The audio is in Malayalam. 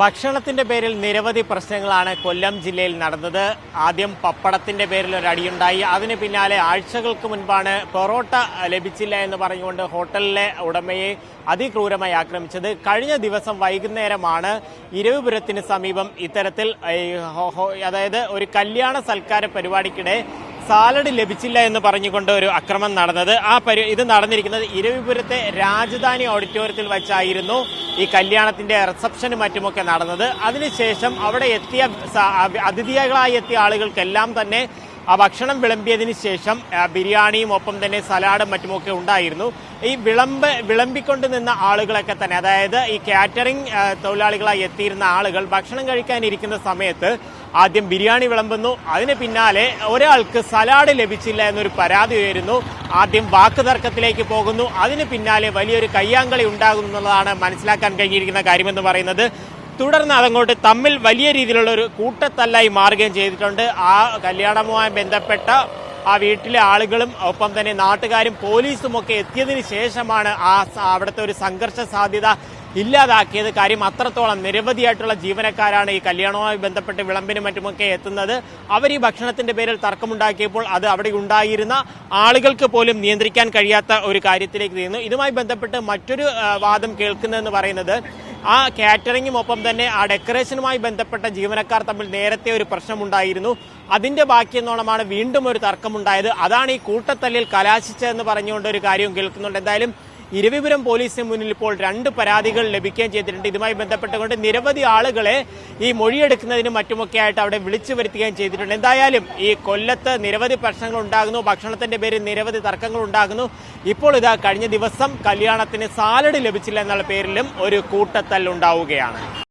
ഭക്ഷണത്തിന്റെ പേരിൽ നിരവധി പ്രശ്നങ്ങളാണ് കൊല്ലം ജില്ലയിൽ നടന്നത്. ആദ്യം പപ്പടത്തിന്റെ പേരിൽ ഒരു അടിയുണ്ടായി. അതിന് പിന്നാലെ ആഴ്ചകൾക്ക് മുൻപാണ് പൊറോട്ട ലഭിച്ചില്ല എന്ന് പറഞ്ഞുകൊണ്ട് ഹോട്ടലിലെ ഉടമയെ അതിക്രൂരമായി ആക്രമിച്ചത്. കഴിഞ്ഞ ദിവസം വൈകുന്നേരമാണ് ഇരവിപുരത്തിന് സമീപം ഇത്തരത്തിൽ അതായത് ഒരു കല്യാണ സൽക്കാര പരിപാടിക്കിടെ സാലഡ് ലഭിച്ചില്ല എന്ന് പറഞ്ഞുകൊണ്ട് ഒരു അക്രമം നടന്നത്. ആ പരി ഇത് നടന്നിരിക്കുന്നത് ഇരവിപുരത്തെ രാജധാനി ഓഡിറ്റോറിയത്തിൽ വെച്ചായിരുന്നു ഈ കല്യാണത്തിന്റെ റിസപ്ഷനും മറ്റുമൊക്കെ നടന്നത്. അതിനുശേഷം അവിടെ എത്തിയ അതിഥികളായി എത്തിയ ആളുകൾക്കെല്ലാം തന്നെ ആ ഭക്ഷണം വിളമ്പിയതിന് ശേഷം ബിരിയാണിയും ഒപ്പം തന്നെ സലാഡും മറ്റുമൊക്കെ ഉണ്ടായിരുന്നു. ഈ വിളമ്പ് വിളമ്പിക്കൊണ്ട് നിന്ന ആളുകളൊക്കെ തന്നെ അതായത് ഈ കാറ്ററിംഗ് തൊഴിലാളികളായി എത്തിയിരുന്ന ആളുകൾ ഭക്ഷണം കഴിക്കാനിരിക്കുന്ന സമയത്ത് ആദ്യം ബിരിയാണി വിളമ്പുന്നു. അതിന് പിന്നാലെ ഒരാൾക്ക് സലാഡ് ലഭിച്ചില്ല എന്നൊരു പരാതി ഉയരുന്നു. ആദ്യം വാക്ക് തർക്കത്തിലേക്ക് പോകുന്നു. അതിന് പിന്നാലെ വലിയൊരു കയ്യാങ്കളി ഉണ്ടാകുന്നു എന്നുള്ളതാണ് മനസ്സിലാക്കാൻ കഴിഞ്ഞിരിക്കുന്ന കാര്യമെന്ന് പറയുന്നത്. തുടർന്ന് അതങ്ങോട്ട് തമ്മിൽ വലിയ രീതിയിലുള്ള ഒരു കൂട്ടത്തല്ലായി മാറുകയും ചെയ്തിട്ടുണ്ട്. ആ കല്യാണവുമായി ബന്ധപ്പെട്ട ആ വീട്ടിലെ ആളുകളും ഒപ്പം തന്നെ നാട്ടുകാരും പോലീസും ഒക്കെ എത്തിയതിനു ശേഷമാണ് ആ അവിടുത്തെ ഒരു സംഘർഷ സാധ്യത ഇല്ലാതാക്കിയത്. കാര്യം അത്രത്തോളം നിരവധിയായിട്ടുള്ള ജീവനക്കാരാണ് ഈ കല്യാണവുമായി ബന്ധപ്പെട്ട് വിളമ്പിനും മറ്റുമൊക്കെ എത്തുന്നത്. അവർ ഈ ഭക്ഷണത്തിന്റെ പേരിൽ തർക്കമുണ്ടാക്കിയപ്പോൾ അത് അവിടെ ഉണ്ടായിരുന്ന ആളുകൾക്ക് പോലും നിയന്ത്രിക്കാൻ കഴിയാത്ത ഒരു കാര്യത്തിലേക്ക് നീങ്ങുന്നു. ഇതുമായി ബന്ധപ്പെട്ട് മറ്റൊരു വാദം കേൾക്കുന്നതെന്ന് പറയുന്നത് ആ കാറ്ററിംഗും ഒപ്പം തന്നെ ആ ഡെക്കറേഷനുമായി ബന്ധപ്പെട്ട ജീവനക്കാർ തമ്മിൽ നേരത്തെ ഒരു പ്രശ്നമുണ്ടായിരുന്നു. അതിന്റെ ബാക്കിയെന്നോണമാണ് വീണ്ടും ഒരു തർക്കമുണ്ടായത്. അതാണ് ഈ കൂട്ടത്തല്ലിൽ കലാശിച്ചതെന്ന് പറഞ്ഞുകൊണ്ട് ഒരു കാര്യവും കേൾക്കുന്നുണ്ട്. എന്തായാലും ഇരവിപുരം പോലീസിന് മുന്നിൽ ഇപ്പോൾ രണ്ട് പരാതികൾ ലഭിക്കുകയും ചെയ്തിട്ടുണ്ട്. ഇതുമായി ബന്ധപ്പെട്ടുകൊണ്ട് നിരവധി ആളുകളെ ഈ മൊഴിയെടുക്കുന്നതിനും മറ്റുമൊക്കെ ആയിട്ട് അവിടെ വിളിച്ചു വരുത്തുകയും ചെയ്തിട്ടുണ്ട്. എന്തായാലും ഈ കൊല്ലത്ത് നിരവധി പ്രശ്നങ്ങൾ ഉണ്ടാകുന്നു. ഭക്ഷണത്തിന്റെ പേരിൽ നിരവധി തർക്കങ്ങൾ ഉണ്ടാകുന്നു. ഇപ്പോൾ ഇതാ കഴിഞ്ഞ ദിവസം കല്യാണത്തിന് സാലഡ് ലഭിച്ചില്ല എന്നുള്ള പേരിലും ഒരു കൂട്ടത്തല്ലുണ്ടാവുകയാണ്.